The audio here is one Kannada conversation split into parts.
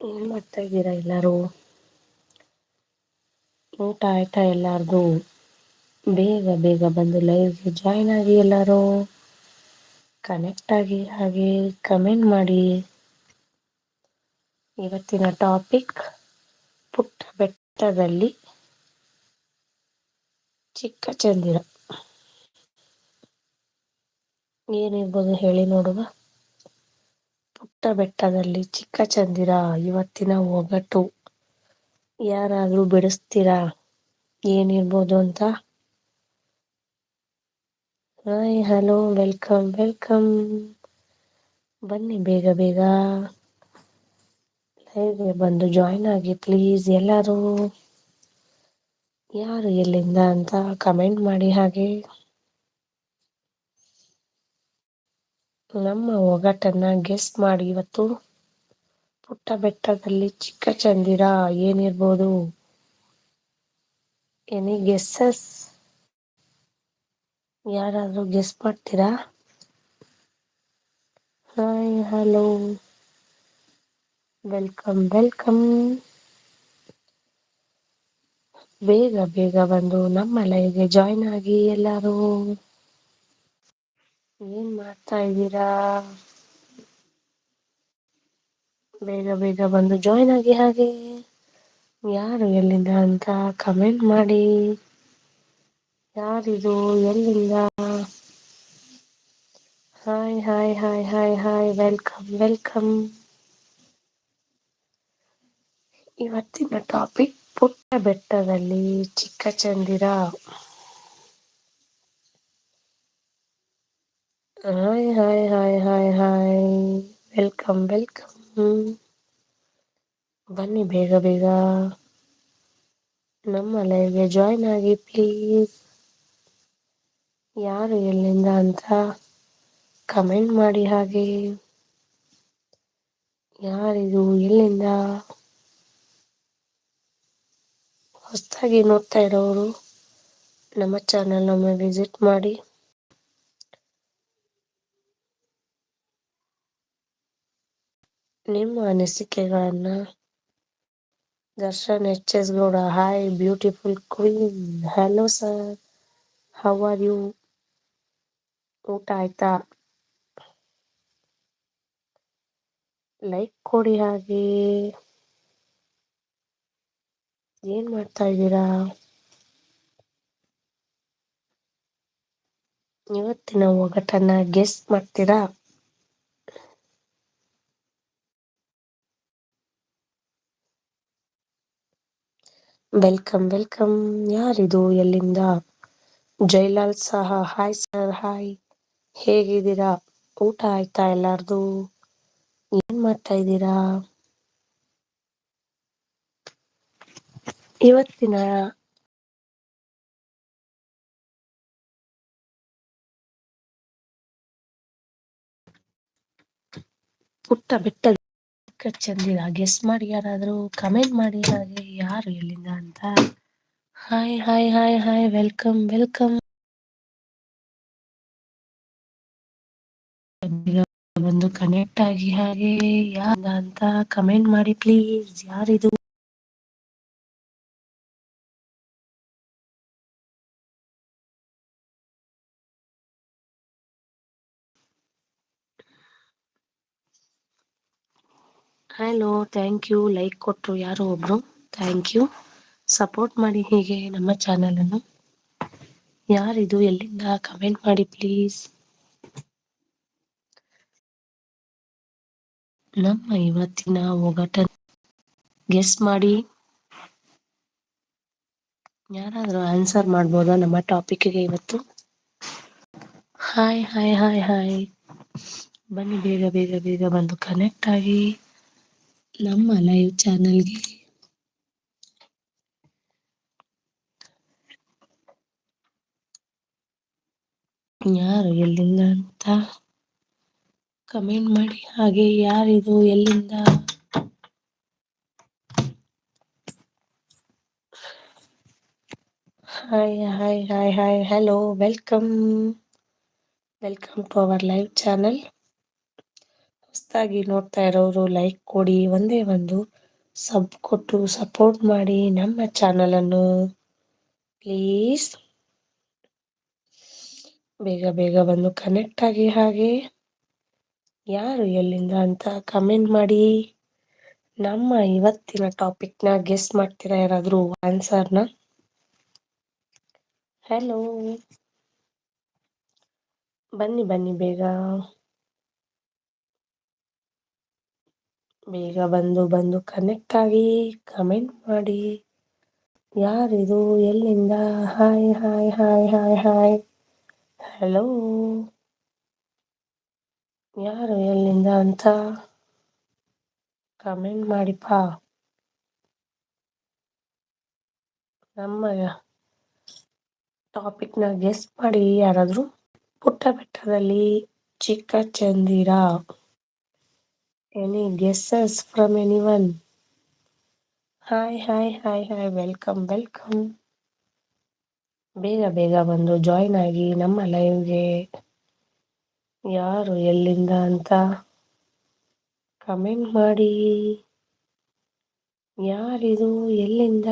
ಏನ್ ಮಾಡ್ತಾ ಇದ್ದೀರಾ ಎಲ್ಲಾರು? ಊಟ ಆಯ್ತಾ ಎಲ್ಲಾರ್ದು? ಬೇಗ ಬೇಗ ಬಂದು ಲೈವ್ಗೆ ಜಾಯ್ನ್ ಆಗಿ ಎಲ್ಲಾರು. ಕನೆಕ್ಟ್ ಆಗಿ ಹಾಗೆ ಕಮೆಂಟ್ ಮಾಡಿ. ಇವತ್ತಿನ ಟಾಪಿಕ್ ಪುಟ್ಟ ಬೆಟ್ಟದಲ್ಲಿ ಚಿಕ್ಕ ಚಂದಿರ. ಏನಿರ್ಬೋದು ಹೇಳಿ ನೋಡುವ. ಪುಟ್ಟ ಬೆಟ್ಟದಲ್ಲಿ ಚಿಕ್ಕ ಚಂದಿರ ಇವತ್ತಿನ ಒಗಟು. ಯಾರಾದರೂ ಬಿಡಿಸ್ತೀರಾ? ಏನಿರ್ಬೋದು ಅಂತ? Hi, hello, welcome welcome. ಬನ್ನಿ ಬೇಗ ಬೇಗ. ಲೈವ್ಗೆ ಬಂದು ಜಾಯ್ನ್ ಆಗಿ, ಪ್ಲೀಸ್, ಎಲ್ಲರೂ. ಯಾರು ಎಲ್ಲಿಂದ ಅಂತ ಕಮೆಂಟ್ ಮಾಡಿ ಹಾಗೆ. ನಮ್ಮ ಒಗಟನ್ನ ಗೆಸ್ ಮಾಡಿ ಇವತ್ತು ಪುಟ್ಟ ಬೆಟ್ಟದಲ್ಲಿ ಚಿಕ್ಕ ಚಂದಿರ ಏನಿರ್ಬೋದು? ಎನಿ ಗೆಸ್ಸಸ್ ಯಾರಾದ್ರೂ ಗೆಸ್ ಮಾಡ್ತೀರಾ? ಹಾಯ್ ಹಲೋ ವೆಲ್ಕಮ್ ವೆಲ್ಕಮ್ ಬೇಗ ಬೇಗ ಬಂದು ನಮ್ಮ ಲೈವ್ಗೆ ಜಾಯ್ನ್ ಆಗಿ ಎಲ್ಲಾರು. ಏನ್ ಮಾಡ್ತಾ ಇದ್ದೀರಾ? ಬೇಗ ಬೇಗ ಬಂದು ಜಾಯಿನ್ ಆಗಿ ಹಾಗೆ. ಯಾರು ಎಲ್ಲಿಂದ ಅಂತ ಕಮೆಂಟ್ ಮಾಡಿ. ಯಾರಿದು, ಎಲ್ಲಿಂದ? Hi hi hi hi hi welcome welcome ಇವತ್ತಿನ ಟಾಪಿಕ್ ಪುಟ್ಟ ಬೆಟ್ಟದಲ್ಲಿ ಚಿಕ್ಕ ಚಂದಿರ hi hi hi hi hi welcome welcome ಬನ್ನಿ ಬೇಗ ಬೇಗ. ನಮ್ಮ ಲೈವ್ಗೆ ಜಾಯ್ನ್ ಆಗಿ ಪ್ಲೀಸ್ ಯಾರು ಎಲ್ಲಿಂದ ಅಂತ ಕಮೆಂಟ್ ಮಾಡಿ ಹಾಗೆ. ಯಾರಿದು ಎಲ್ಲಿಂದ? ಹೊಸದಾಗಿ ನೋಡ್ತಾ ಇರೋರು, ನಮ್ಮ ಚಾನಲ್ ಒಮ್ಮೆ ವಿಸಿಟ್ ಮಾಡಿ. ನಿಮ್ಮ ಅನಿಸಿಕೆಗಳನ್ನ Darshan H S Gowda hi beautiful queen, hello sir, how are you? ಊಟ ಆಯ್ತಾ? ಲೈಕ್ ಕೊಡಿ ಹಾಗೆ. ಏನ್ ಮಾಡ್ತಾ ಇದ್ದೀರಾ? ಇವತ್ತಿನ ಒಗಟನ್ನ ಗೆಸ್ ಮಾಡ್ತೀರಾ? ವೆಲ್ಕಮ್ ವೆಲ್ಕಮ್ ಯಾರಿದು ಎಲ್ಲಿಂದ? ಜೈಲಾಲ್ ಸಹ ಹಾಯ್ ಸರ್ ಹಾಯ್ ಹೇಗಿದ್ದೀರಾ? ಊಟ ಆಯ್ತಾ ಎಲ್ಲಾರ್ದು? ಏನ್ ಮಾಡ್ತಾ ಇದ್ದೀರಾ? ಇವತ್ತಿನ ಪುಟ್ಟ ಬೆಟ್ಟ ಚಿಕ್ಕ ಚಂದಿಲ್ಲ ಗೆಸ್ ಮಾಡಿ ಯಾರಾದ್ರೂ ಕಮೆಂಟ್ ಮಾಡಿ ಹಾಗೆ ಯಾರು ಎಲ್ಲಿಂದ ಅಂತ. Hi hi hi hi welcome welcome ಬಂದು ಕನೆಕ್ಟ್ ಆಗಿ ಹಾಗೆ ಯಾರ ಅಂತ ಕಮೆಂಟ್ ಮಾಡಿ ಪ್ಲೀಸ್ ಯಾರಿದು? ಹಲೋ ಥ್ಯಾಂಕ್ ಯು ಲೈಕ್ ಕೊಟ್ಟರು ಯಾರೋ ಒಬ್ರು. ಥ್ಯಾಂಕ್ ಯು ಸಪೋರ್ಟ್ ಮಾಡಿ ಹೀಗೆ ನಮ್ಮ ಚಾನಲನ್ನು ಯಾರಿದು, ಎಲ್ಲಿಂದ ಕಮೆಂಟ್ ಮಾಡಿ ಪ್ಲೀಸ್ ನಮ್ಮ ಇವತ್ತಿನ ಒಗಟ ಗೆಸ್ ಮಾಡಿ. ಯಾರಾದರೂ ಆನ್ಸರ್ ಮಾಡ್ಬೋದಾ ನಮ್ಮ ಟಾಪಿಕ್ಗೆ ಇವತ್ತು? ಹಾಯ್ ಹಾಯ್ ಹಾಯ್ ಹಾಯ್ ಬನ್ನಿ, ಬೇಗ ಬೇಗ ಬೇಗ ಬಂದು ಕನೆಕ್ಟ್ ಆಗಿ. ನಮ್ಮ ಲೈವ್ ಚಾನಲ್ಗೆ ಯಾರು ಎಲ್ಲಿಂದ ಅಂತ ಕಮೆಂಟ್ ಮಾಡಿ, ಹಾಗೆ ಯಾರಿದು ಎಲ್ಲಿಂದ? Hi hi hi hi hello welcome welcome to our live channel ಹೊಸದಾಗಿ ನೋಡ್ತಾ ಇರೋರು ಲೈಕ್ ಕೊಡಿ, ಒಂದೇ ಒಂದು ಸಬ್ ಕೊಟ್ಟು ಸಪೋರ್ಟ್ ಮಾಡಿ ನಮ್ಮ ಚಾನಲ್ ಅನ್ನು. ಪ್ಲೀಸ್ ಬೇಗ ಬೇಗ ಬಂದು ಕನೆಕ್ಟ್ ಆಗಿ ಹಾಗೆ. ಯಾರು ಎಲ್ಲಿಂದ ಅಂತ ಕಮೆಂಟ್ ಮಾಡಿ. ನಮ್ಮ ಇವತ್ತಿನ ಟಾಪಿಕ್ನ ಗೆಸ್ ಮಾಡ್ತೀರಾ ಯಾರಾದರೂ ಆನ್ಸರ್ನ ಹಲೋ ಬನ್ನಿ ಬನ್ನಿ ಬೇಗ. ಬೇಗ ಬಂದು ಬಂದು ಕನೆಕ್ಟ್ ಆಗಿ ಕಮೆಂಟ್ ಮಾಡಿ. ಯಾರಿದು, ಎಲ್ಲಿಂದ? Hi hi hi hi hi hello ಯಾರು ಎಲ್ಲಿಂದ ಅಂತ ಕಮೆಂಟ್ ಮಾಡಿಪ್ಪ. ನಮ್ಮ ಟಾಪಿಕ್ನ ಗೆಸ್ಟ್ ಮಾಡಿ, ಯಾರಾದರೂ ಪುಟ್ಟ ಬೆಟ್ಟದಲ್ಲಿ ಚಿಕ್ಕ ಚಂದಿರ. Any guesses anyone hi hi hi hi welcome welcome ಬೇಗ ಬೇಗ ಬಂದು ಜಾಯ್ನ್ ಆಗಿ ನಮ್ಮ ಲೈವ್ಗೆ ಯಾರು ಎಲ್ಲಿಂದ ಅಂತ ಕಮೆಂಟ್ ಮಾಡಿ. ಯಾರಿದು, ಎಲ್ಲಿಂದ?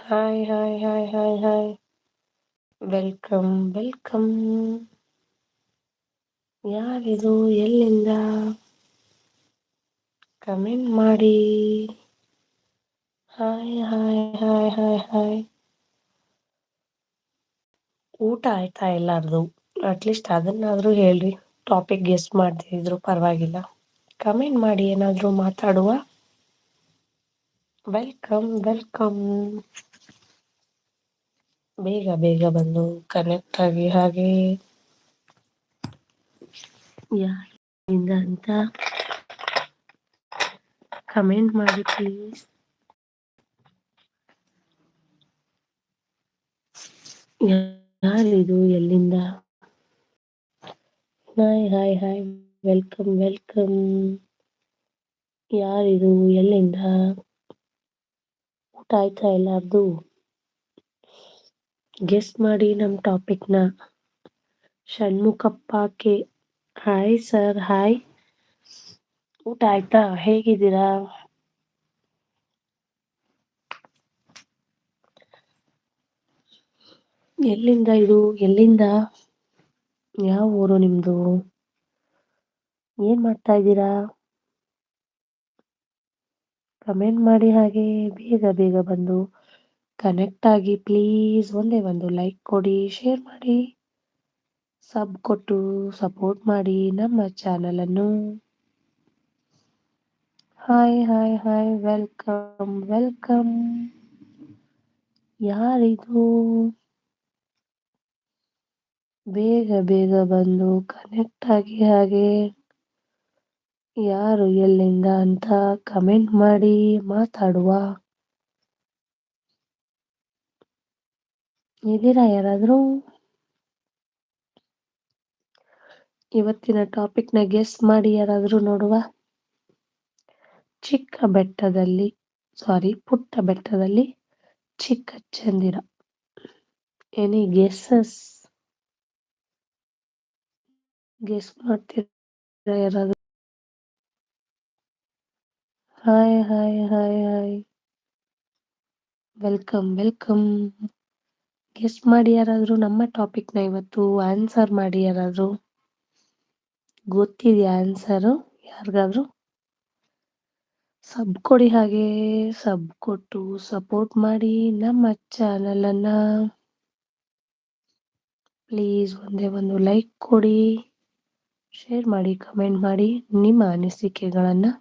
Hi hi hi hi hi welcome welcome ಯಾರಿದು, ಎಲ್ಲಿಂದ? ಕಮೆಂಟ್ ಮಾಡಿ. Hi hi hi hi hi. ಊಟ ಆಯ್ತಾ ಎಲ್ಲಾರ್ದು? ಅಟ್ಲೀಸ್ಟ್ ಅದನ್ನಾದರೂ ಹೇಳ್ರಿ. ಟಾಪಿಕ್ ಗೆಸ್ಟ್ ಮಾಡ್ತಿದ್ರು, ಪರವಾಗಿಲ್ಲ. ಕಮೆಂಟ್ ಮಾಡಿ, ಏನಾದರೂ ಮಾತಾಡುವ? ವೆಲ್ಕಮ್ ವೆಲ್ಕಮ್ ಬೇಗ ಬೇಗ ಬಂದು ಕನೆಕ್ಟ್ ಆಗಿ, ಹಾಗೆ. ಯಾರಿಂದ ಅಂತ. ಕಮೆಂಟ್ ಮಾಡಿ ಪ್ಲೀಸ್ ಯಾರಿದು ಎಲ್ಲಿಂದ? Hi hi hi welcome welcome ಯಾರಿದು ಎಲ್ಲಿಂದ? ಊಟ ಆಯ್ತಾ ಎಲ್ಲಾರ್ದು ಗೆಸ್ಟ್ ಮಾಡಿ ನಮ್ಮ ಟಾಪಿಕ್ನ Shanmukhappa K hi sir hi ಊಟ ಆಯ್ತಾ ಹೇಗಿದ್ದೀರಾ ಎಲ್ಲಿಂದ ಇದು? ಎಲ್ಲಿಂದ? ಯಾವ ಊರು ನಿಮ್ದು? ಏನ್ ಮಾಡ್ತಾ ಇದ್ದೀರಾ? ಕಮೆಂಟ್ ಮಾಡಿ ಹಾಗೆ ಬೇಗ ಬೇಗ ಬಂದು ಕನೆಕ್ಟ್ ಆಗಿ ಪ್ಲೀಸ್ ಒಂದೇ ಒಂದು ಲೈಕ್ ಕೊಡಿ ಶೇರ್ ಮಾಡಿ. ಸಬ್ ಕೊಟ್ಟು ಸಪೋರ್ಟ್ ಮಾಡಿ ನಮ್ಮ ಚಾನೆಲ್ ಅನ್ನು. Hi hi hi welcome welcome ಯಾರಿದು ಬೇಗ ಬೇಗ ಬಂದು ಕನೆಕ್ಟ್ ಆಗಿ ಹಾಗೆ ಯಾರು ಎಲ್ಲಿಂದ ಅಂತ ಕಮೆಂಟ್ ಮಾಡಿ ಮಾತಾಡುವ. ಇದ್ದೀರಾ ಯಾರಾದರೂ? ಇವತ್ತಿನ ಟಾಪಿಕ್ನ ಗೆಸ್ ಮಾಡಿ ಯಾರಾದರೂ ನೋಡುವ? ಚಿಕ್ಕ ಬೆಟ್ಟದಲ್ಲಿ ಸಾರಿ ಪುಟ್ಟ ಬೆಟ್ಟದಲ್ಲಿ ಚಿಕ್ಕ ಚಂದಿರ. ಎನಿ ಗೆಸ್ಸಸ್ ಗೆಸ್ ಮಾಡ್ತೀರಾ ಯಾರಾದರೂ? Hi hi hi hi welcome welcome guess ಮಾಡಿ ಯಾರಾದರೂ ನಮ್ಮ ಟಾಪಿಕ್ನ ಇವತ್ತು ಆನ್ಸರ್ ಮಾಡಿ ಯಾರಾದರೂ. ಗೊತ್ತಿದೆಯಾ ಆನ್ಸರು ಯಾರಿಗಾದ್ರೂ? ಸಬ್ ಕೊಡಿ ಹಾಗೆ ಸಬ್ ಕೊಟ್ಟು ಸಪೋರ್ಟ್ ಮಾಡಿ ನಮ್ಮ ಚಾನಲನ್ನು ಪ್ಲೀಸ್ ಒಂದೇ ಒಂದು ಲೈಕ್ ಕೊಡಿ ಶೇರ್ ಮಾಡಿ ಕಮೆಂಟ್ ಮಾಡಿ ನಿಮ್ಮ ಅನಿಸಿಕೆಗಳನ್ನು.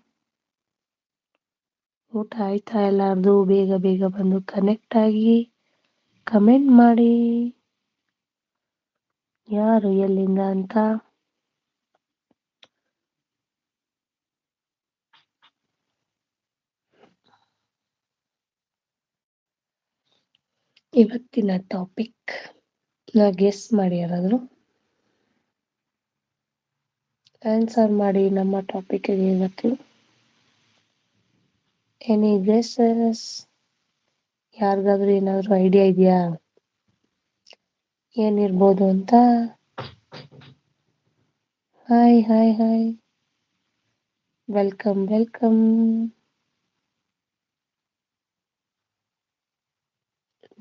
ಊಟ ಆಯ್ತಾ ಎಲ್ಲಾರ್ದು? ಬೇಗ ಬೇಗ ಬಂದು ಕನೆಕ್ಟ್ ಆಗಿ ಕಮೆಂಟ್ ಮಾಡಿ. ಯಾರು ಎಲ್ಲಿಂದ ಅಂತ? ಇವತ್ತಿನ ಟಾಪಿಕ್ ನಾ ಗೆಸ್ ಮಾಡಿ ಯಾರಾದ್ರು? ಆನ್ಸರ್ ಮಾಡಿ ನಮ್ಮ ಟಾಪಿಕ್ಗೆ ಇವತ್ತು. ಎನಿ ಗೆಸ್ಸಸ್ ಯಾರಿಗಾದ್ರೂ ಏನಾದರೂ ಐಡಿಯಾ ಇದೆಯಾ? ಏನಿರ್ಬೋದು ಅಂತ? Hi hi hi welcome welcome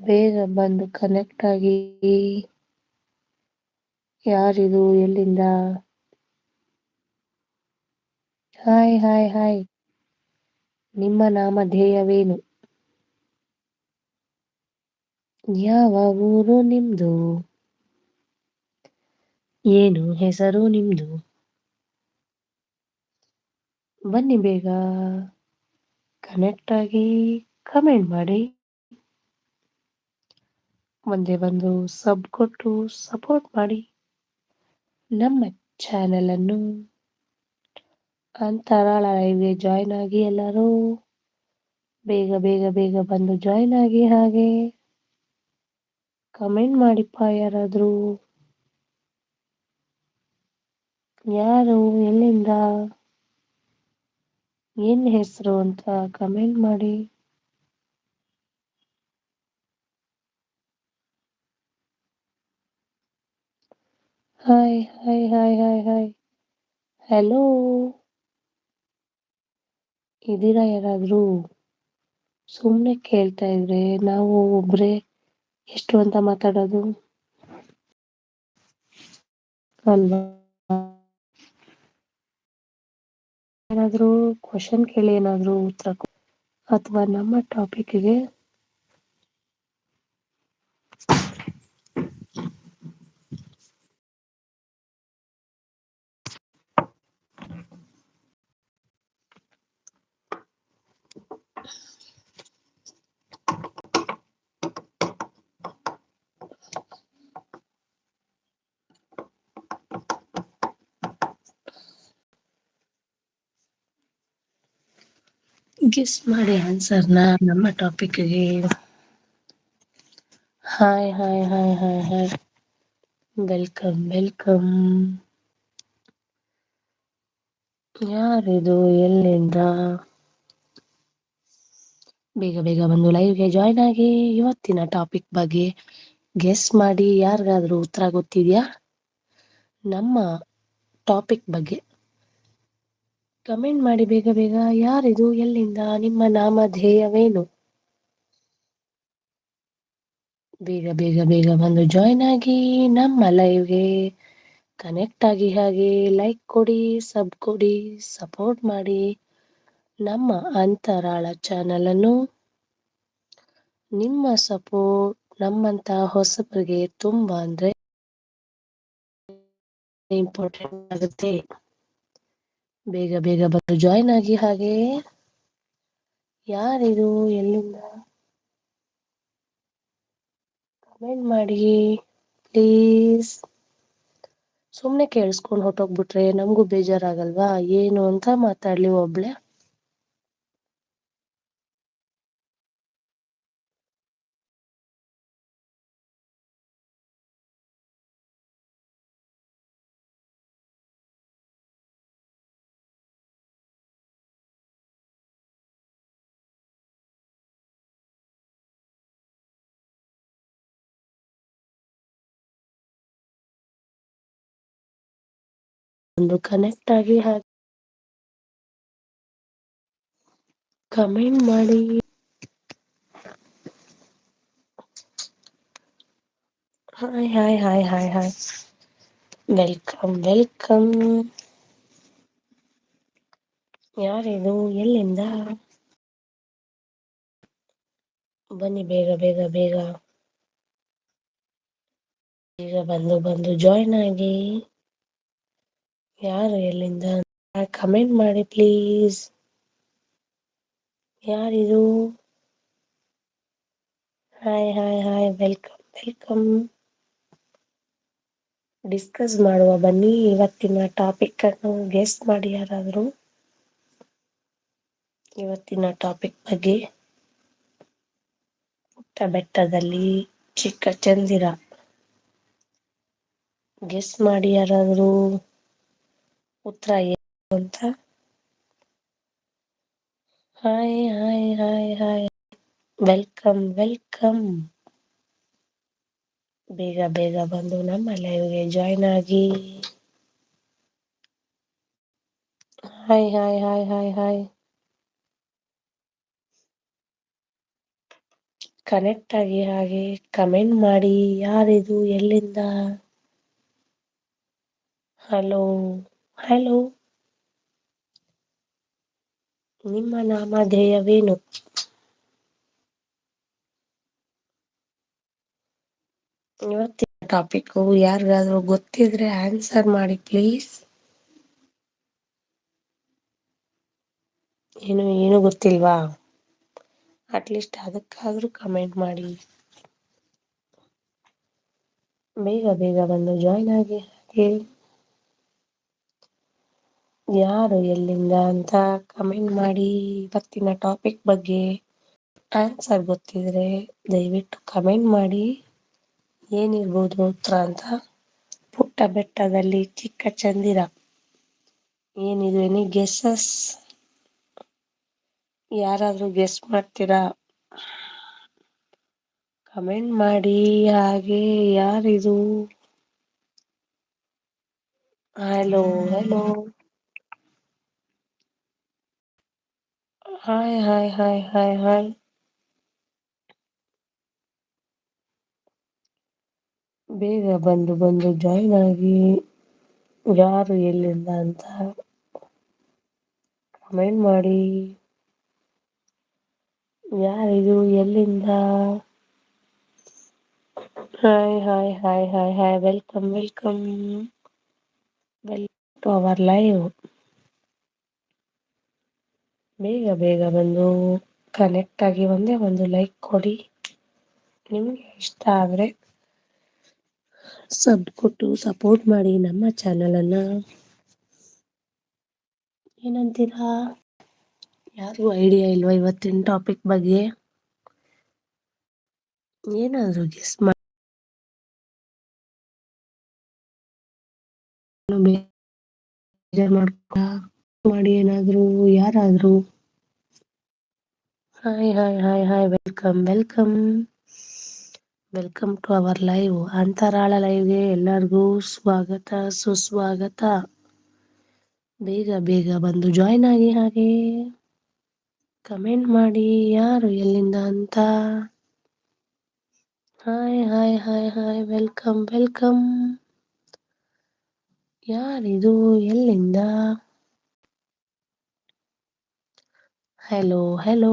ಬೇಗ ಬಂದು ಕನೆಕ್ಟ್ ಆಗಿ ಯಾರಿದು, ಎಲ್ಲಿಂದ? ಹಾಯ್ ಹಾಯ್ ಹಾಯ್ ನಿಮ್ಮ ನಾಮಧೇಯವೇನು? ಯಾವ ಊರು ನಿಮ್ದು? ಏನು ಹೆಸರು ನಿಮ್ದು? ಬನ್ನಿ ಬೇಗ. ಕನೆಕ್ಟ್ ಆಗಿ ಕಮೆಂಟ್ ಮಾಡಿ. ಮುಂದೆ ಬಂದು ಸಬ್ ಕೊಟ್ಟು ಸಪೋರ್ಟ್ ಮಾಡಿ ನಮ್ಮ ಚಾನೆಲ್ ಅನ್ನು. ಅಂತರಾಳ ಲೈವ್ಗೆ ಜಾಯ್ನ್ ಆಗಿ ಎಲ್ಲರೂ ಬೇಗ ಬೇಗ ಬೇಗ ಬಂದು ಜಾಯ್ನ್ ಆಗಿ ಹಾಗೆ ಕಮೆಂಟ್ ಮಾಡಿಪ್ಪ ಯಾರಾದರೂ. ಯಾರು, ಎಲ್ಲಿಂದ, ಏನು ಹೆಸರು ಅಂತ ಕಮೆಂಟ್ ಮಾಡಿ. Hi hi hi hi hi hello ಇದೀರಾ ಯಾರಾದ್ರೂ? ಸುಮ್ನೆ ಕೇಳ್ತಾ ಇದ್ರೆ ನಾವು ಒಬ್ರೇ ಎಷ್ಟು ಅಂತ ಮಾತಾಡೋದು? ಅಲ್ವಾ? ಏನಾದ್ರು ಕ್ವಶನ್ ಕೇಳಿ ಏನಾದ್ರೂ ಉತ್ತರ ಅಥವಾ ನಮ್ಮ ಟಾಪಿಕ್ಗೆ ಗೆಸ್ ಮಾಡಿ ಆನ್ಸರ್ನ ನಮ್ಮ ಟಾಪಿಕ್ಗೆ hi hi hi hi hi welcome welcome ಯಾರಿದು ಎಲ್ಲಿಂದ? ಬೇಗ ಬೇಗ ಬಂದು ಲೈವ್ಗೆ ಜಾಯ್ನ್ ಆಗಿ ಇವತ್ತಿನ ಟಾಪಿಕ್ ಬಗ್ಗೆ ಗೆಸ್ ಮಾಡಿ ಯಾರಿಗಾದ್ರೂ ಉತ್ತರ ಗೊತ್ತಿದ್ಯಾ? ನಮ್ಮ ಟಾಪಿಕ್ ಬಗ್ಗೆ. ಕಮೆಂಟ್ ಮಾಡಿ ಬೇಗ ಬೇಗ, ಯಾರಿದು? ಎಲ್ಲಿಂದ? ನಿಮ್ಮ ನಾಮ ಧ್ಯೇಯವೇನು? ಬೇಗ ಬೇಗ ಬೇಗ ಬಂದು ಜಾಯ್ನ್ ಆಗಿ ನಮ್ಮ ಲೈವ್ಗೆ ಕನೆಕ್ಟ್ ಆಗಿ ಹಾಗೆ ಲೈಕ್ ಕೊಡಿ ಸಬ್ ಕೊಡಿ ಸಪೋರ್ಟ್ ಮಾಡಿ ನಮ್ಮ ಅಂತರಾಳ ಚಾನಲ್ ಅನ್ನು. ನಿಮ್ಮ ಸಪೋರ್ಟ್ ನಮ್ಮಂತ ಹೊಸಬರಿಗೆ ತುಂಬಾ ಅಂದ್ರೆ ಇಂಪಾರ್ಟೆಂಟ್ ಆಗುತ್ತೆ. ಬೇಗ ಬೇಗ ಬಂದು ಜಾಯಿನ್ ಆಗಿ ಹಾಗೆ. ಯಾರಿದು, ಎಲ್ಲಿಂದ? ಕಮೆಂಟ್ ಮಾಡಿ ಪ್ಲೀಸ್ ಸುಮ್ನೆ ಕೇಳಿಸ್ಕೊಂಡು ಹೊಟ್ಟೋಗ್ಬಿಟ್ರೆ ನಮಗೂ ಬೇಜಾರಾಗಲ್ವಾ? ಏನು ಅಂತ ಮಾತಾಡ್ಲಿ ಒಬ್ಳೆ. ಒಂದು ಕನೆಕ್ಟ್ ಆಗಿ ಹಾಗೆ. ಕಮೆಂಟ್ ಮಾಡಿ. Hi hi hi hi hi welcome welcome ಯಾರಿದು? ಎಲ್ಲಿಂದ? ಬನ್ನಿ, ಬೇಗ ಬೇಗ ಬೇಗ. ಈಗ ಬಂದು ಬಂದು ಜಾಯ್ನ್ ಆಗಿ. ಯಾರು ಎಲ್ಲಿಂದ ಕಮೆಂಟ್ ಮಾಡಿ ಪ್ಲೀಸ್ ಯಾರಿದು? Hi hi hi welcome welcome discuss ಮಾಡುವ, ಬನ್ನಿ ಇವತ್ತಿನ ಟಾಪಿಕ್ ಅನ್ನು ಗೆಸ್ಟ್ ಮಾಡಿ ಯಾರಾದರೂ. ಇವತ್ತಿನ ಟಾಪಿಕ್ ಬಗ್ಗೆ. ಪುಟ್ಟ ಬೆಟ್ಟದಲ್ಲಿ ಚಿಕ್ಕ ಚಂದಿರ. ಗೆಸ್ ಮಾಡಿ ಯಾರಾದ್ರೂ. ಉತ್ತರ ಏನು ಅಂತ? Hi hi hi hi welcome welcome ಬೇಗ ಬೇಗ ಬಂದು ನಮ್ಮ ಲೈವ್ಗೆ ಜಾಯ್ನ್ ಆಗಿ. Hi hi hi hi hi connect ಆಗಿ ಹಾಗೆ ಕಮೆಂಟ್ ಮಾಡಿ ಯಾರಿದು ಎಲ್ಲಿಂದ? Hello hello. ನಿಮ್ಮ ನಾಮಧೇಯವೇನು? ಇವತ್ತಿನ ಟಾಪಿಕ್ ಯಾರಿಗಾದ್ರೂ ಗೊತ್ತಿದ್ರೆ ಆನ್ಸರ್ ಮಾಡಿ ಪ್ಲೀಸ್. ಏನು ಏನು ಗೊತ್ತಿಲ್ವಾ? ಅಟ್ಲೀಸ್ಟ್ ಅದಕ್ಕಾದ್ರೂ ಕಮೆಂಟ್ ಮಾಡಿ. ಬೇಗ ಬೇಗ ಬಂದು ಜಾಯಿನ್ ಆಗಿ, ಹಾಗೆ. ಯಾರು ಎಲ್ಲಿಂದ ಅಂತ ಕಮೆಂಟ್ ಮಾಡಿ ಇವತ್ತಿನ ಟಾಪಿಕ್ ಬಗ್ಗೆ ಆನ್ಸರ್ ಗೊತ್ತಿದ್ರೆ ದಯವಿಟ್ಟು ಕಮೆಂಟ್ ಮಾಡಿ. ಏನಿರ್ಬೋದು ಉತ್ತರ ಅಂತ? ಪುಟ್ಟ ಬೆಟ್ಟದಲ್ಲಿ ಚಿಕ್ಕ ಚಂದಿರ. ಏನಿದು ಎನಿ ಗೆಸ್ಸಸ್ ಯಾರಾದರೂ ಗೆಸ್ ಮಾಡ್ತೀರಾ? ಕಮೆಂಟ್ ಮಾಡಿ ಹಾಗೆ ಯಾರಿದು? Hello hello hi hi hi hi hi ಬೇಗ ಬಂದು ಬಂದು ಜಾಯಿನ್ ಆಗಿ ಯಾರು ಎಲ್ಲಿಂದ ಅಂತ ಕಮೆಂಟ್ ಮಾಡಿ. ಯಾರಿದು, ಎಲ್ಲಿಂದ? Hi hi hi hi hi welcome welcome welcome to our live ಬೇಗ ಬೇಗ ಬಂದು ಕನೆಕ್ಟ್ ಆಗಿ ಒಂದೇ ಒಂದು ಲೈಕ್ ಕೊಡಿ. ನಿಮಗೆ ಇಷ್ಟ ಆದ್ರೆ ಸಬ್ ಕೊಟ್ಟು ಸಪೋರ್ಟ್ ಮಾಡಿ ನಮ್ಮ ಚಾನಲನ್ನು ಏನಂತೀರಾ? ಯಾರಿಗೂ ಐಡಿಯಾ ಇಲ್ವಾ ಇವತ್ತಿನ ಟಾಪಿಕ್ ಬಗ್ಗೆ? ಏನಾದರೂ ಗೆಸ್ ಮಾಡಿ ಬೇಜಾರ್ ಮಾಡ್ಕ ಮಾಡಿ ಏನಾದ್ರು, ಯಾರಾದ್ರು? Hi hi hi hi welcome welcome welcome to our live Antarala ಲೈವ್ಗೆ ಎಲ್ಲರಿಗೂ ಸ್ವಾಗತ, ಸುಸ್ವಾಗತ. ಬೇಗ ಬೇಗ ಬಂದು ಜಾಯಿನ್ ಆಗಿ ಹಾಗೆ. ಕಮೆಂಟ್ ಮಾಡಿ, ಯಾರು ಎಲ್ಲಿಂದ ಅಂತ? Hi hi hi hi welcome welcome ಯಾರಿದು, ಎಲ್ಲಿಂದ? Hello hello.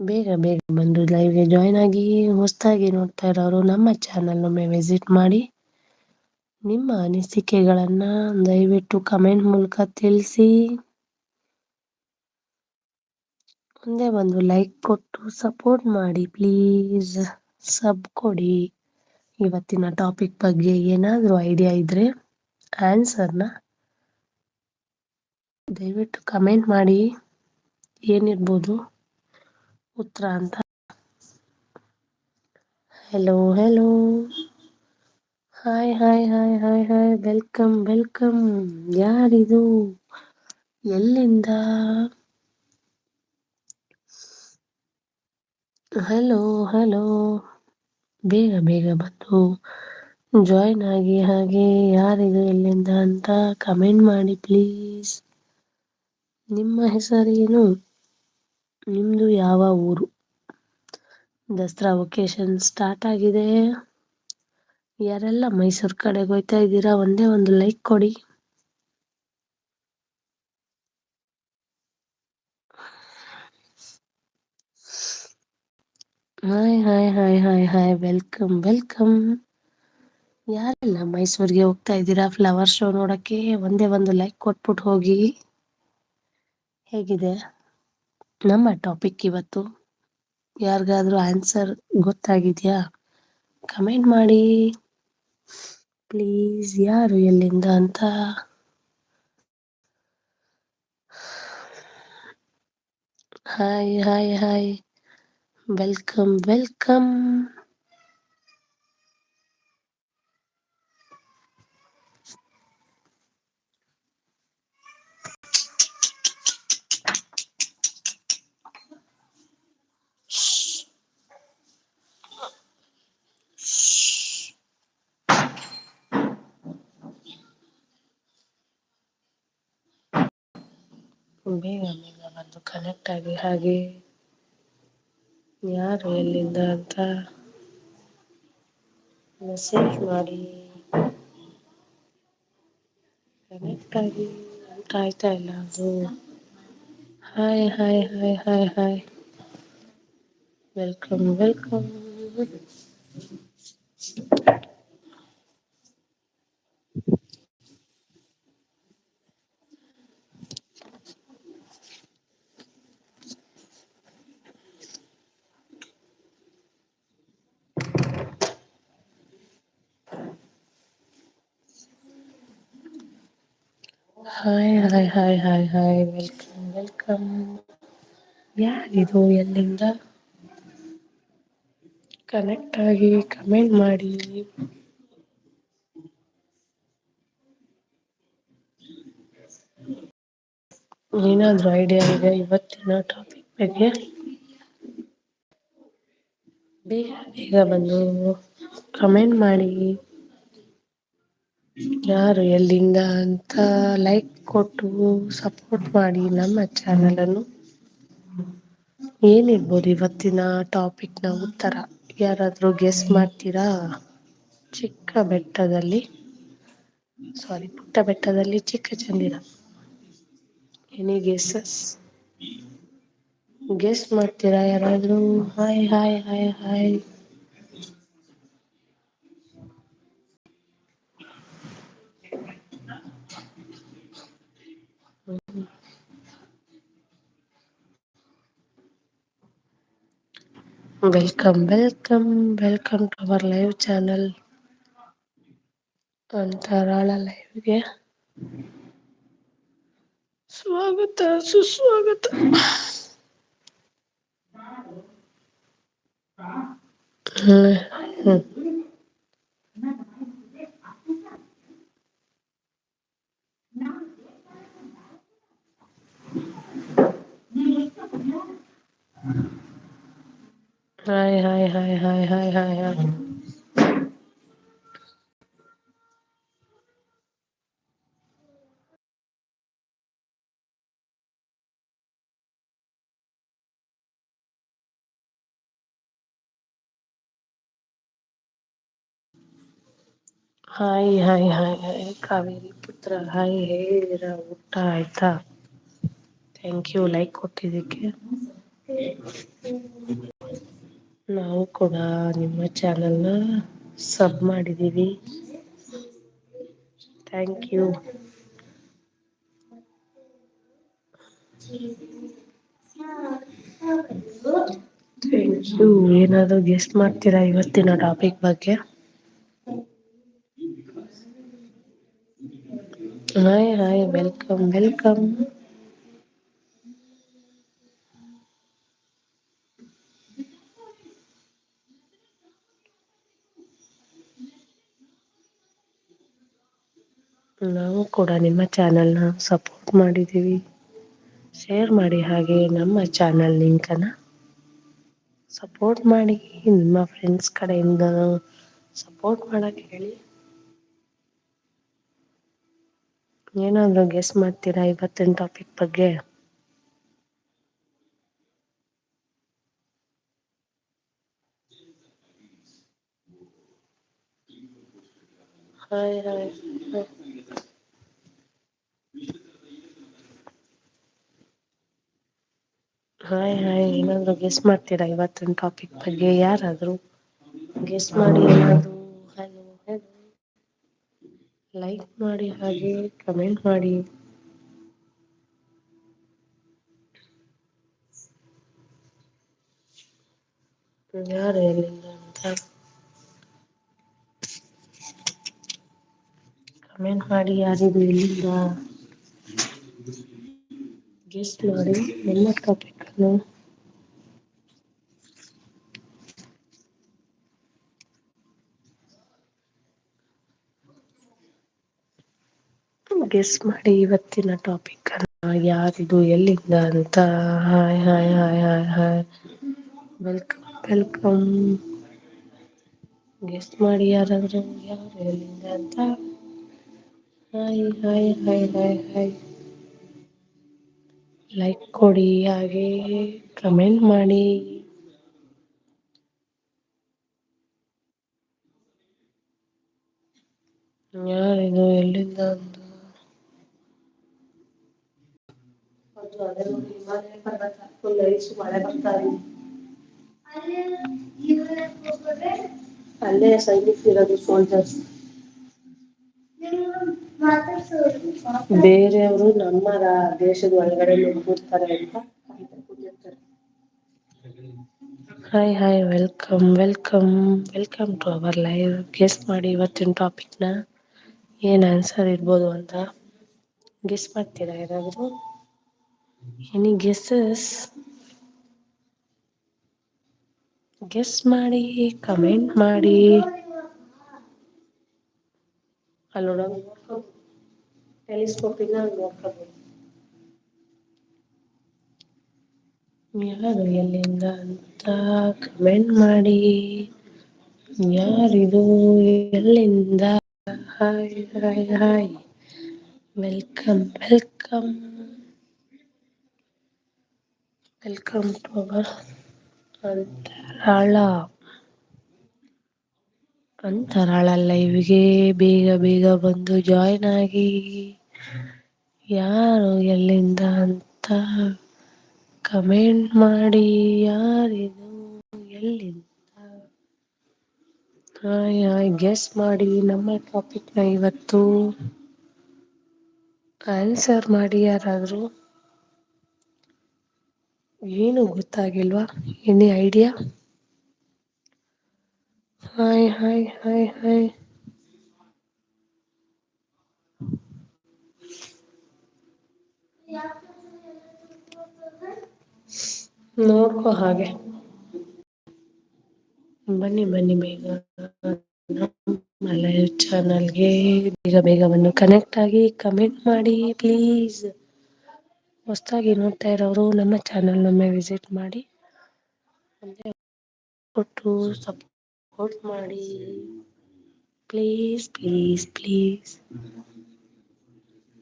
ಬೇಗ ಬೇಗ ಬಂದು ಲೈವ್ಗೆ ಜಾಯ್ನ್ ಆಗಿ ಹೊಸದಾಗಿ ನೋಡ್ತಾ ಇರೋರು ನಮ್ಮ ಚಾನಲ್ ಒಮ್ಮೆ ವಿಸಿಟ್ ಮಾಡಿ. ನಿಮ್ಮ ಅನಿಸಿಕೆಗಳನ್ನ ದಯವಿಟ್ಟು ಕಮೆಂಟ್ ಮೂಲಕ ತಿಳಿಸಿ. ಮುಂದೆ ಬಂದು ಲೈಕ್ ಕೊಟ್ಟು ಸಪೋರ್ಟ್ ಮಾಡಿ ಪ್ಲೀಸ್ ಸಬ್ ಕೊಡಿ. ಇವತ್ತಿನ ಟಾಪಿಕ್ ಬಗ್ಗೆ ಏನಾದರೂ ಐಡಿಯಾ ಇದ್ರೆ ಆನ್ಸರ್ನ ದಯವಿಟ್ಟು ಕಮೆಂಟ್ ಮಾಡಿ. ಏನಿರ್ಬೋದು ಉತ್ತರ ಅಂತ. Hello hello hi hi hi hi hi welcome welcome ಯಾರಿದು? ಎಲ್ಲಿಂದ? ಹಲೋ ಹಲೋ ಬೇಗ ಬೇಗ ಬಂದು. ಜಾಯಿನ್ ಆಗಿ ಹಾಗೆ ಯಾರಿದು ಎಲ್ಲಿಂದ ಅಂತ ಕಮೆಂಟ್ ಮಾಡಿ ಪ್ಲೀಸ್ ನಿಮ್ಮ ಹೆಸರೇನು ನಿಮ್ಮದು ಯಾವ ಊರು? ದಸರಾ ವೊಕೇಶನ್ ಸ್ಟಾರ್ಟ್ ಆಗಿದೆ. ಯಾರೆಲ್ಲ ಮೈಸೂರು ಕಡೆಗೆ ಹೋಯ್ತಾ ಇದ್ದೀರಾ, ಒಂದೇ ಒಂದು ಲೈಕ್ ಕೊಡಿ. Hi hi hi hi hi welcome welcome ಯಾರೆಲ್ಲ ಮೈಸೂರಿಗೆ ಹೋಗ್ತಾ ಇದ್ದೀರಾ? ಫ್ಲವರ್ ಶೋ ನೋಡಕ್ಕೆ ಒಂದೇ ಒಂದು ಲೈಕ್ ಕೊಟ್ಬಿಟ್ಟು ಹೋಗಿ. ಹೇಗಿದೆ? ನಮ್ಮ ಟಾಪಿಕ್ ಇವತ್ತು. ಯಾರಿಗಾದ್ರೂ ಆನ್ಸರ್ ಗೊತ್ತಾಗಿದ್ಯಾ? ಕಮೆಂಟ್ ಮಾಡಿ. ಪ್ಲೀಸ್ ಯಾರು ಎಲ್ಲಿಂದ ಅಂತ. Hi hi hi welcome welcome ಬೇಗ ಬೇಗ ಬಂದು ಕನೆಕ್ಟ್ ಆಗಿ ಹಾಗೆ ಯಾರು ಎಲ್ಲಿಂದ ಅಂತ ಮೆಸೇಜ್ ಮಾಡಿ ಕನೆಕ್ಟ್ ಆಗಿ ಊಟ ಆಯ್ತಾ ಇಲ್ಲ ಅದು hi hi hi hi hi welcome welcome hi hi hi hi welcome welcome ಯಾರಿದು ಎಲ್ಲಿಂದ? ಕನೆಕ್ಟ್ ಆಗಿ ಕಮೆಂಟ್ ಮಾಡಿ. ಏನಾದ್ರೂ ಐಡಿಯಾ ಇದೆ ಇವತ್ತಿನ ಟಾಪಿಕ್ ಬಗ್ಗೆ? ಬೇಗ ಬೇಗ ಬಂದು ಕಮೆಂಟ್ ಮಾಡಿ. ಯಾರು ಎಲ್ಲಿಂದ ಅಂತ ಲೈಕ್ ಕೊಟ್ಟು ಸಪೋರ್ಟ್ ಮಾಡಿ ನಮ್ಮ ಚಾನೆಲ್ ಅನ್ನು. ಏನಿರ್ಬೋದು ಇವತ್ತಿನ ಟಾಪಿಕ್ನ ಉತ್ತರ? ಯಾರಾದ್ರೂ ಗೆಸ್ ಮಾಡ್ತೀರಾ? ಚಿಕ್ಕ ಬೆಟ್ಟದಲ್ಲಿ ಸಾರಿ ಪುಟ್ಟ ಬೆಟ್ಟದಲ್ಲಿ ಚಿಕ್ಕ ಚಂದಿರ. ಎನಿ ಗೆಸಸ್ ಗೆಸ್ ಮಾಡ್ತೀರಾ ಯಾರಾದ್ರೂ? Hi hi hi hi welcome welcome welcome to our live channel Antarala ಲೈವ್ಗೆ ಸ್ವಾಗತ ಸುಸ್ವಾಗತ Thank you. Hi hi hi hi hi hi hi hi hi hi hi Kaveri Putra hi ಹೇಳಿದೀರ ಊಟ ಆಯ್ತಾ ಥ್ಯಾಂಕ್ ಯು ಲೈಕ್ ಕೊಟ್ಟಿದ್ದಕ್ಕೆ ನಾವು ಕೂಡ ನಿಮ್ಮ ಚಾನೆಲ್ನ ಸಬ್ ಮಾಡಿದ್ದೀವಿ. ಥ್ಯಾಂಕ್ ಯು ಥ್ಯಾಂಕ್ ಯು ಏನಾದ್ರು ಗೆಸ್ಟ್ ಮಾಡ್ತೀರಾ ಇವತ್ತಿನ ಟಾಪಿಕ್ ಬಗ್ಗೆ? ಹಾಯ್ ಹಾಯ್ ವೆಲ್ಕಮ್ ವೆಲ್ಕಮ್ ನಾವು ಕೂಡ ನಿಮ್ಮ ಚಾನೆಲ್ನ ಸಪೋರ್ಟ್ ಮಾಡಿದ್ದೀವಿ. ಶೇರ್ ಮಾಡಿ ಹಾಗೆ ನಮ್ಮ ಚಾನಲ್ ಲಿಂಕನ್ನು ಸಪೋರ್ಟ್ ಮಾಡಿ, ನಿಮ್ಮ ಫ್ರೆಂಡ್ಸ್ ಕಡೆಯಿಂದ ಸಪೋರ್ಟ್ ಮಾಡಕ್ಕೆ ಹೇಳಿ. ಏನಾದ್ರು ಗೆಸ್ ಮಾಡ್ತೀರಾ ಇವತ್ತಿನ ಟಾಪಿಕ್ ಬಗ್ಗೆ? Hi hi hi hi. ಏನಾದ್ರು ಗೆಸ್ ಮಾಡ್ತೀರಾ ಇವತ್ತಿನ ಟಾಪಿಕ್ ಬಗ್ಗೆ? ಯಾರಾದ್ರೂ ಗೆಸ್ ಮಾಡಿ, ಏನಾದ್ರು ಹಲೋ ಹಲೋ ಲೈಕ್ ಮಾಡಿ, ಹಾಗೆ ಕಮೆಂಟ್ ಮಾಡಿ. ಯಾರು ಎಲ್ಲಿಂದ ಅಂತ? ಕಮೆಂಟ್ ಮಾಡಿ ಯಾರಿದು ಎಲ್ಲಿಂದ? ಗೆಸ್ಟ್ ಮಾಡಿ. ಎಲ್ಲ ಟಾಪಿಕ್ ಅನ್ನು ಗೆಸ್ ಮಾಡಿ ಇವತ್ತಿನ ಟಾಪಿಕ್ ಯಾರಿದು, ಎಲ್ಲಿಂದ ಅಂತ. Hi hi hi hi hi welcome welcome guess ಮಾಡಿ ಯಾರಾದ್ರೂ ಯಾರು, ಎಲ್ಲಿಂದ ಅಂತ. Hi hi hi hi hi like ಕೊಡಿ ಹಾಗೆ ಕಮೆಂಟ್ ಮಾಡಿ. ಯಾರಿದು ಎಲ್ಲಿಂದ ಬರ್ತಾ ಅಲ್ಲೇ ಸೈನಿಕ್ ಇರೋದು ಸೋಲ್ಜರ್ಸ್ ಬೇರೆಯವರು ನಮ್ಮ ದೇಶದ ಒಳಗಡೆ ನುಗ್ಗುತ್ತಾರೆ ಅಂತ hi hi welcome welcome welcome to our live guess ಮಾಡಿ ಇವತ್ತಿನ ಟಾಪಿಕ್ನ ಏನು ಆನ್ಸರ್ ಇರ್ಬೋದು ಅಂತ ಗೆಸ್ ಮಾಡ್ತೀರಾ ಯಾರಾದರೂ? ಎನಿ ಗೆಸ್ಸಸ್ ಗೆಸ್ ಮಾಡಿ ಕಮೆಂಟ್ ಮಾಡಿ. ಅಲ್ಲೋಡ ಟೆಲಿಸ್ಕೋಪಿಂದ ನೋಡ್ಕೋಬೋದು ಯಾರು ಎಲ್ಲಿಂದ ಅಂತ ಕಮೆಂಟ್ ಮಾಡಿ ಯಾರಿದು ಎಲ್ಲಿಂದ hi hi hi welcome welcome welcome to our Antarala Antarala ಲೈವ್ಗೆ ಬೇಗ ಬೇಗ ಬಂದು ಜಾಯ್ನ್ ಆಗಿ. ಯಾರು ಎಲ್ಲಿಂದ ಅಂತ ಕಮೆಂಟ್ ಮಾಡಿ ಯಾರಿದು ಎಲ್ಲಿಂದ? ಗೆಸ್ ಮಾಡಿ ನಮ್ಮ ಟಾಪಿಕ್ನ ಇವತ್ತು ಆನ್ಸರ್ ಮಾಡಿ ಯಾರಾದರೂ? ಏನು ಗೊತ್ತಾಗಿಲ್ವಾ? Any idea hi hi hi hi ನೋಡ್ಕೊ ಹಾಗೆ ಬನ್ನಿ ಬನ್ನಿ ಬೇಗ ನಮ್ಮ ಲೈವ್ ಚಾನಲ್ಗೆ ಬೇಗ ಬೇಗವನ್ನು ಕನೆಕ್ಟ್ ಆಗಿ ಕಮೆಂಟ್ ಮಾಡಿ ಪ್ಲೀಸ್ ಹೊಸದಾಗಿ ನೋಡ್ತಾ ಇರೋರು ನಮ್ಮ ಚಾನಲ್ನೊಮ್ಮೆ ವಿಸಿಟ್ ಮಾಡಿ ಕೊಟ್ಟು ಸಪೋರ್ಟ್ ಮಾಡಿ please please please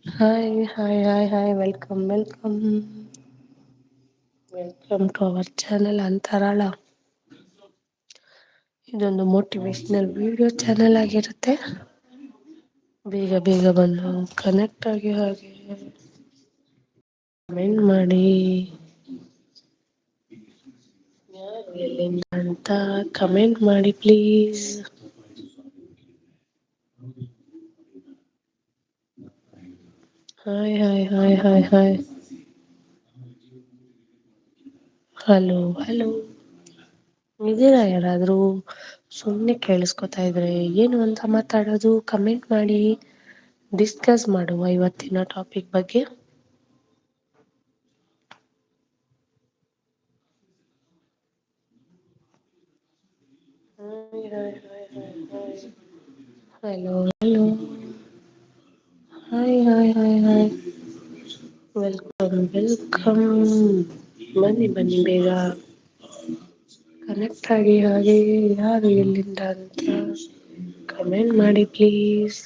hi hi hi hi welcome welcome welcome to our channel ಅಂತಾರಲ್ಲ ಇದೊಂದು ಮೋಟಿವೇಶ್ನಲ್ ವಿಡಿಯೋ ಚಾನಲ್ ಆಗಿರುತ್ತೆ. ಬೇಗ ಬೇಗ ಬಂದು ಕನೆಕ್ಟ್ ಆಗಿ ಹಾಗೆ ಕಮೆಂಟ್ ಮಾಡಿ. ಅಂತ ಕಮೆಂಟ್ ಮಾಡಿ please hi hi hi hi hi hello hello ಇದೀರಾ ಯಾರಾದ್ರೂ? ಸುಮ್ನೆ ಕೇಳಿಸ್ಕೊತಾ ಇದ್ರೆ ಏನು ಅಂತ ಮಾತಾಡೋದು? ಕಮೆಂಟ್ ಮಾಡಿ ಡಿಸ್ಕಸ್ ಮಾಡುವ ಇವತ್ತಿನ ಟಾಪಿಕ್ ಬಗ್ಗೆ hi hi hi hi hi hello hello hi hi hi hi welcome welcome ಬನ್ನಿ ಬನ್ನಿ ಬೇಗ. ಕನೆಕ್ಟ್ ಆಗಿ, ಹಾಗೆ, ಯಾರು ಎಲ್ಲಿಂದ ಅಂತ ಕಮೆಂಟ್ ಮಾಡಿ ಪ್ಲೀಸ್